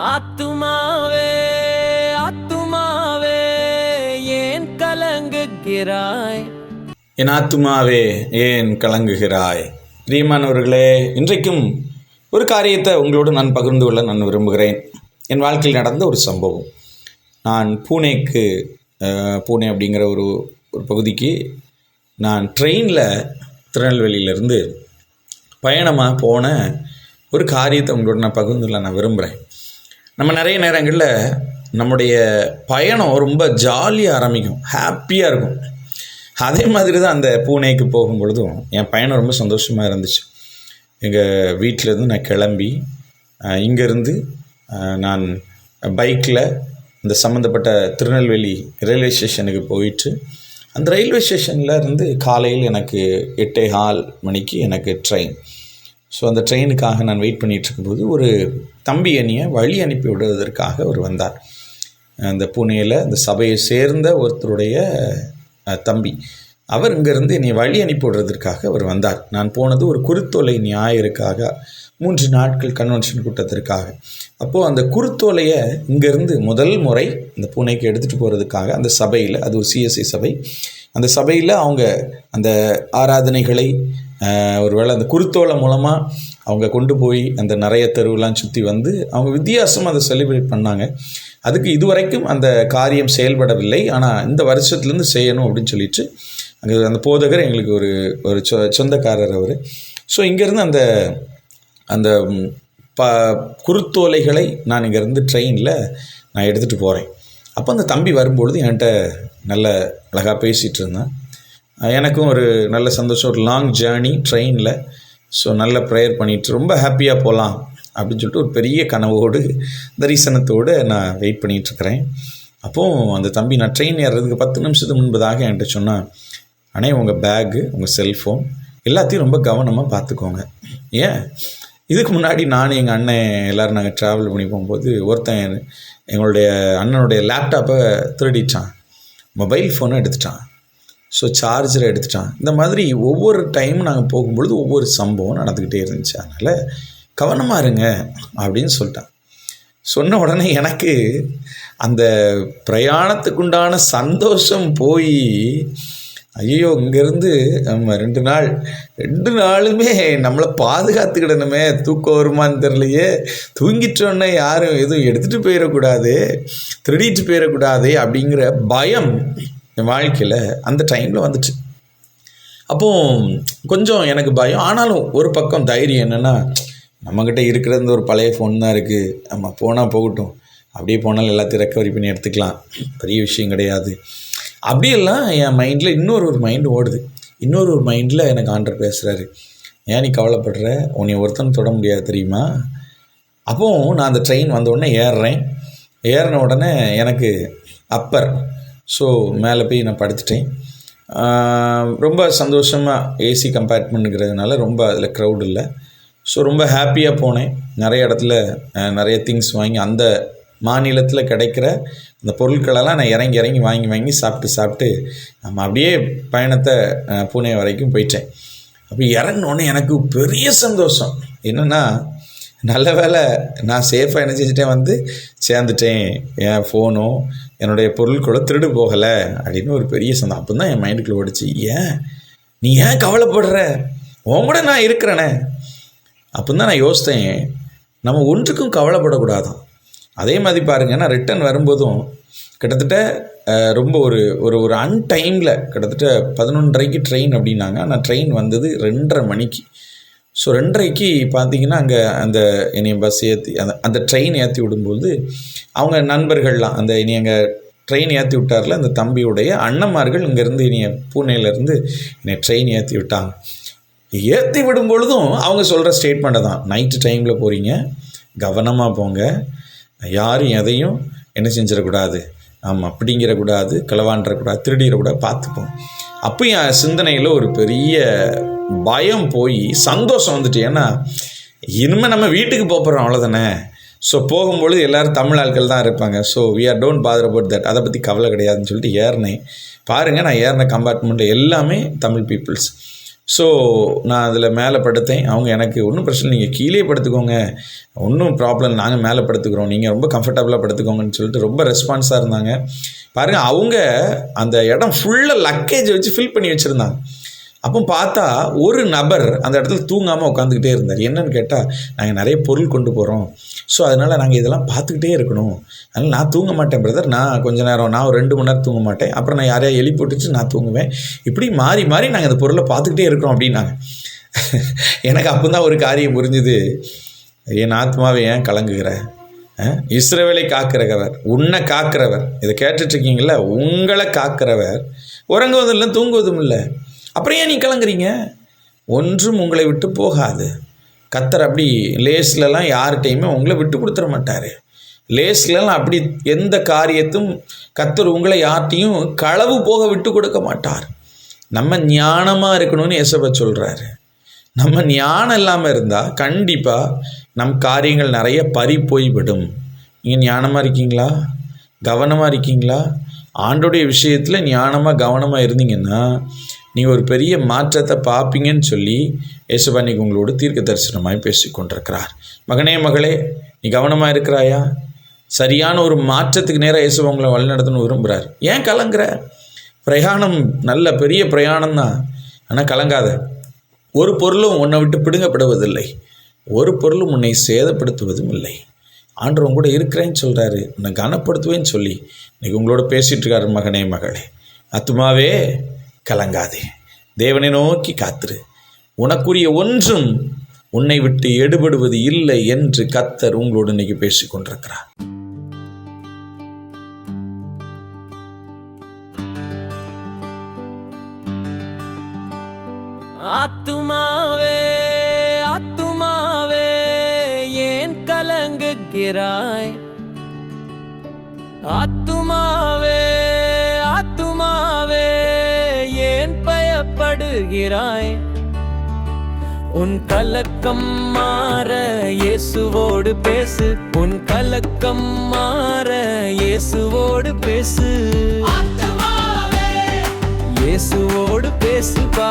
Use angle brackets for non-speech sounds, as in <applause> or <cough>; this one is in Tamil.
ஆத்துமாவே ஆத்துமாவே ஏன் கலங்குகிறாய்? என் ஆத்துமாவே ஏன் கலங்குகிறாய்? பிரியமானவர்களே இன்றைக்கும் ஒரு காரியத்தை உங்களோடு நான் பகிர்ந்து கொள்ள நான் விரும்புகிறேன். என் வாழ்க்கையில் நடந்த ஒரு சம்பவம். நான் பூனேக்கு பூனே அப்படிங்கிற ஒரு ஒரு பகுதிக்கு நான் ட்ரெயினில் திருநெல்வேலியிலேருந்து பயணமாக போன ஒரு காரியத்தை உங்களோட நான் பகிர்ந்துள்ள நான் விரும்புகிறேன். நம்ம நிறைய நேரங்களில் நம்முடைய பயணம் ரொம்ப ஜாலியாக ஆரம்பிக்கும். ஹாப்பியாக இருக்கும். அதே மாதிரி தான் அந்த பூனேக்கு போகும் பொழுதும் என் பயணம் ரொம்ப சந்தோஷமாக இருந்துச்சு. எங்கள் வீட்டிலேருந்து நான் கிளம்பி இங்கேருந்து நான் பைக்கில் இந்த சம்மந்தப்பட்ட திருநெல்வேலி ரயில்வே ஸ்டேஷனுக்கு போயிட்டு அந்த ரயில்வே ஸ்டேஷனில் இருந்து காலையில் எனக்கு எட்டே கால் மணிக்கு எனக்கு ட்ரெயின் ஸோ அந்த ட்ரெயினுக்காக நான் வெயிட் பண்ணிகிட்ருக்கும்போது ஒரு தம்பி அணியை வழி அனுப்பி விடுவதற்காக அவர் வந்தார். அந்த புனேயில் அந்த சபையை சேர்ந்த ஒருத்தருடைய தம்பி. அவர் இங்கேருந்து என்னை வழி அனுப்பி விடுறதற்காக அவர் வந்தார். நான் போனது ஒரு குறுத்தோலை ஞாயிறுக்காக மூன்று நாட்கள் கன்வென்ஷன் கூட்டத்திற்காக. அப்போது அந்த குறுத்தோலையை இங்கேருந்து முதல் முறை இந்த பூனைக்கு எடுத்துகிட்டு போகிறதுக்காக அந்த சபையில் அது ஒரு சிஎஸ்சி சபை. அந்த சபையில் அவங்க அந்த ஆராதனைகளை ஒருவேளை அந்த குருத்தோலை மூலமாக அவங்க கொண்டு போய் அந்த நிறைய தெருவெலாம் சுற்றி வந்து அவங்க வித்தியாசமாக அதை செலிப்ரேட் பண்ணாங்க. அதுக்கு இதுவரைக்கும் அந்த காரியம் செயல்படவில்லை. ஆனால் இந்த வருஷத்துலேருந்து செய்யணும் அப்படின்னு சொல்லிட்டு அங்கே அந்த போதகர் எங்களுக்கு ஒரு ஒரு சொ சொந்தக்காரர் அவர். ஸோ இங்கேருந்து அந்த அந்த ப குருத்தோலைகளை நான் இங்கேருந்து ட்ரெயினில் நான் எடுத்துகிட்டு போகிறேன் அப்போ அந்த தம்பி வரும்பொழுது என்கிட்ட நல்ல அழகாக பேசிகிட்டு இருந்தேன். எனக்கும் ஒரு நல்ல சந்தோஷம் ஒரு லாங் ஜேர்னி ட்ரெயினில் ஸோ நல்ல ப்ரேயர் பண்ணிட்டு ரொம்ப ஹாப்பியாக போகலாம் அப்படின்னு சொல்லிட்டு ஒரு பெரிய கனவோடு தரிசனத்தோடு நான் வெயிட் பண்ணிகிட்ருக்கிறேன் அப்போது அந்த தம்பி நான் ட்ரெயின் ஏறுறதுக்கு பத்து நிமிஷத்துக்கு முன்பதாக என்கிட்ட சொன்னான் அண்ணே உங்கள் பேக்கு உங்கள் செல்ஃபோன் எல்லாத்தையும் ரொம்ப கவனமாக பார்த்துக்கோங்க. ஏன்? இதுக்கு முன்னாடி நான் எங்கள் அண்ணன் எல்லோரும் நாங்கள் ட்ராவல் பண்ணி போகும்போது ஒருத்தன் எங்களுடைய அண்ணனுடைய லேப்டாப்பை திருடிட்டான் மொபைல் ஃபோனை எடுத்துட்டான். ஸோ சார்ஜரை எடுத்துட்டான். இந்த மாதிரி ஒவ்வொரு டைம் நாங்கள் போகும்பொழுது ஒவ்வொரு சம்பவம் நடந்துக்கிட்டே இருந்துச்சு. அதனால் கவனமாக இருங்க அப்படின்னு சொல்லிட்டான். சொன்ன உடனே எனக்கு அந்த பிரயாணத்துக்குண்டான சந்தோஷம் போய் ஐயோ இங்கேருந்து நம்ம ரெண்டு நாள் ரெண்டு நாளுமே நம்மளை பாதுகாத்துக்கிடணுமே தூக்கம் வருமான்னு தெரிலையே தூங்கிட்டோன்னே யாரும் எதுவும் எடுத்துகிட்டு போயிடக்கூடாது திருடிட்டு போயிடக்கூடாது அப்படிங்கிற பயம் என் வாழ்க்கையில் அந்த டைமில் வந்துச்சு. அப்போது கொஞ்சம் எனக்கு பயம். ஆனாலும் ஒரு பக்கம் தைரியம் என்னென்னா நம்மக்கிட்ட இருக்கிறது ஒரு பழைய ஃபோன் தான் இருக்குது நம்ம போனால் போகட்டும். அப்படியே போனாலும் எல்லாத்தையும் ரெக்கவரி பண்ணி எடுத்துக்கலாம். பெரிய விஷயம் கிடையாது. அப்படியெல்லாம் என் மைண்டில் இன்னொரு ஒரு மைண்டு ஓடுது. இன்னொரு ஒரு மைண்டில் எனக்கு ஆண்டர் பேசுகிறாரு ஏன் நீ கவலைப்படுற? உன்னை ஒருத்தன் தொட முடியாது தெரியுமா? அப்போது நான் அந்த ட்ரெயின் வந்த உடனே ஏறுறேன். ஏறின உடனே எனக்கு அப்பர் ஸோ மேலே போய் நான் படுத்துட்டேன். ரொம்ப சந்தோஷமாக ஏசி கம்பார்ட்மெண்ட்டுங்கிறதுனால ரொம்ப அதில் க்ரௌட் இல்லை. ஸோ ரொம்ப ஹாப்பியாக போனேன். நிறைய இடத்துல நிறைய திங்ஸ் வாங்கி அந்த மாநிலத்தில் கிடைக்கிற அந்த பொருட்களெல்லாம் நான் இறங்கி இறங்கி வாங்கி வாங்கி சாப்பிட்டு சாப்பிட்டு நம்ம அப்படியே பயணத்தை பூனே வரைக்கும் போயிட்டேன். அப்போ இறங்கினோடனே எனக்கு பெரிய சந்தோஷம். என்னென்னா நல்ல வேலை நான் சேஃபாக என்ன செஞ்சுட்டேன் வந்து சேர்ந்துட்டேன். என் ஃபோனும் என்னுடைய பொருட்களோ திருடு போகலை அப்படின்னு ஒரு பெரிய சந்தம் அப்போ தான் என் மைண்டுக்குள்ளே ஓடிச்சு ஏன்? நீ ஏன் கவலைப்படுற? உன் கூட நான் இருக்கிறேனே. அப்போ தான் நான் யோசித்தேன் நம்ம ஒன்றுக்கும் கவலைப்படக்கூடாதான். அதே மாதிரி பாருங்கள் நான் ரிட்டர்ன் வரும்போதும் கிட்டத்தட்ட ரொம்ப ஒரு ஒரு ஒரு அன்டைமில் கிட்டத்தட்ட பதினொன்றரைக்கு ட்ரெயின் அப்படின்னாங்க. ஆனால் ட்ரெயின் வந்தது ரெண்டரை மணிக்கு. ஸோ ரெண்டரைக்கு பார்த்தீங்கன்னா அங்கே அந்த என்னைய பஸ் ஏற்றி அந்த அந்த ட்ரெயின் ஏற்றி விடும்போது அவங்க நண்பர்கள்லாம் அந்த இனி அங்கே ட்ரெயின் ஏற்றி விட்டார்ல அந்த தம்பியுடைய அண்ணன்மார்கள் இங்கேருந்து இனிய பூனேலேருந்து என்னை ட்ரெயின் ஏற்றி விட்டாங்க. ஏற்றி விடும் பொழுதும் அவங்க சொல்கிற ஸ்டேட்மெண்ட்டை தான் நைட்டு டைமில் போகிறீங்க கவனமாக போங்க. யாரும் எதையும் என்ன செஞ்சிடக்கூடாது. ஆமாம் பிடிங்கிடக்கூடாது களவாண்டக்கூடாது திருடிடக்கூடாது பார்த்துப்போம். அப்போ என் சிந்தனையில் ஒரு பெரிய பயம் போய் சந்தோஷம் வந்துட்டு ஏன்னா இனிமேல் நம்ம வீட்டுக்கு போகிறோம் அவ்வளோதானே ஸோ போகும்பொழுது எல்லோரும் தமிழ் ஆட்கள் தான் இருப்பாங்க. So we are don't bother about that அதை பற்றி கவலை கிடையாதுன்னு சொல்லிட்டு ஏறினேன். பாருங்கள் நான் ஏறின கம்பார்ட்மெண்ட்டில் எல்லாமே தமிழ் பீப்புள்ஸ் ஸோ நான் அதில் மேலே படுத்தேன். அவங்க எனக்கு ஒன்றும் பிரச்சனை இல்லை, நீங்கள் கீழே படுத்துக்கோங்க. ஒன்றும் ப்ராப்ளம் நாங்கள் மேலே படுத்துக்கிறோம். நீங்கள் ரொம்ப கம்ஃபர்டபுளாக படுத்துக்கோங்கன்னு சொல்லிட்டு ரொம்ப ரெஸ்பான்ஸாக இருந்தாங்க. பாருங்கள் அவங்க அந்த இடம் ஃபுல்லாக லக்கேஜ் வச்சு ஃபில் பண்ணி வச்சுருந்தாங்க. அப்போ பார்த்தா ஒரு நபர் அந்த இடத்துல தூங்காமல் உட்காந்துக்கிட்டே இருந்தார். என்னன்னு கேட்டால் நாங்கள் நிறைய பொருள் கொண்டு போகிறோம் ஸோ அதனால் நாங்கள் இதெல்லாம் பார்த்துக்கிட்டே இருக்கணும். அதனால் நான் தூங்க மாட்டேன் பிரதர். நான் கொஞ்ச நேரம் நான் ஒரு ரெண்டு மணி நேரம் தூங்க மாட்டேன். அப்புறம் நான் யாரையா எழுப்பி போட்டுச்சு நான் தூங்குவேன். இப்படி மாறி மாறி நாங்கள் அந்த பொருளை பார்த்துக்கிட்டே இருக்கிறோம் அப்படின்னாங்க. <laughs> எனக்கு அப்போ தான் ஒரு காரியம் புரிஞ்சுது. என் ஆத்மாவை ஏன் கலங்குகிற? இஸ்ரவேலை காக்கிறவர் உன்னை காக்கிறவர். இதை கேட்டுட்ருக்கீங்களா உங்களை காக்கிறவர். உறங்குவதும் இல்லை தூங்குவதும் இல்லை. அப்புறம் ஏன் நீ கலங்குறீங்க ஒன்றும் உங்களை விட்டு போகாது. கத்தர் அப்படி லேஸ்லலாம் யார்கிட்டையுமே உங்களை விட்டு கொடுத்துட மாட்டார். லேஸ்லலாம் அப்படி எந்த காரியத்தும் கத்தர் உங்களை யார்ட்டையும் களவு போக விட்டு கொடுக்க மாட்டார். நம்ம ஞானமாக இருக்கணும்னு ஏசப்ப சொல்கிறாரு நம்ம ஞானம் இல்லாமல் இருந்தால் கண்டிப்பாக நம் காரியங்கள் நிறைய பறி போய்விடும் நீங்கள் ஞானமாக இருக்கீங்களா? கவனமாக இருக்கீங்களா? ஆண்டோடைய விஷயத்தில் ஞானமாக கவனமாக இருந்தீங்கன்னா நீங்கள் ஒரு பெரிய மாற்றத்தை பார்ப்பீங்கன்னு சொல்லி ஏசப்பா இன்னைக்கு உங்களோட தீர்க்க தரிசனமாய் பேசி கொண்டிருக்கிறார். மகனே மகளே நீ கவனமாக இருக்கிறாயா? சரியான ஒரு மாற்றத்துக்கு நேராக இயேசு உங்களை வழிநடத்தணும்னு விரும்புகிறார் ஏன் கலங்குற? பிரயாணம் நல்ல பெரிய பிரயாணம் தான். ஆனால் கலங்காத. ஒரு பொருளும் உன்னை விட்டு பிடுங்கப்படுவதில்லை. ஒரு பொருளும் உன்னை சேதப்படுத்துவதும் இல்லை. ஆண்டவன் கூட இருக்கிறேன்னு சொல்கிறாரு உன்னை கனப்படுத்துவேன்னு சொல்லி இன்னைக்கு உங்களோட பேசிகிட்டு இருக்காரு மகனே மகளே. அத்துமாவே கலங்காதே. தேவனை நோக்கி காத்துரு. உனக்குரிய ஒன்றும் உன்னை விட்டு எடுபடுவது இல்லை என்று கத்தர் உங்களோடு இன்னைக்கு பேசிக் கொண்டிருக்கிறார் ஆத்துமாவே ஆத்துமாவே ஏன் கலங்குகிறாய்? பயப்படுகிறாய் உன் கலக்கம் மாற இயேசுவோடு பேசு. உன் கலக்கம் மாற இயேசுவோடு பேசு. இயேசுவோடு பேசுப்பா.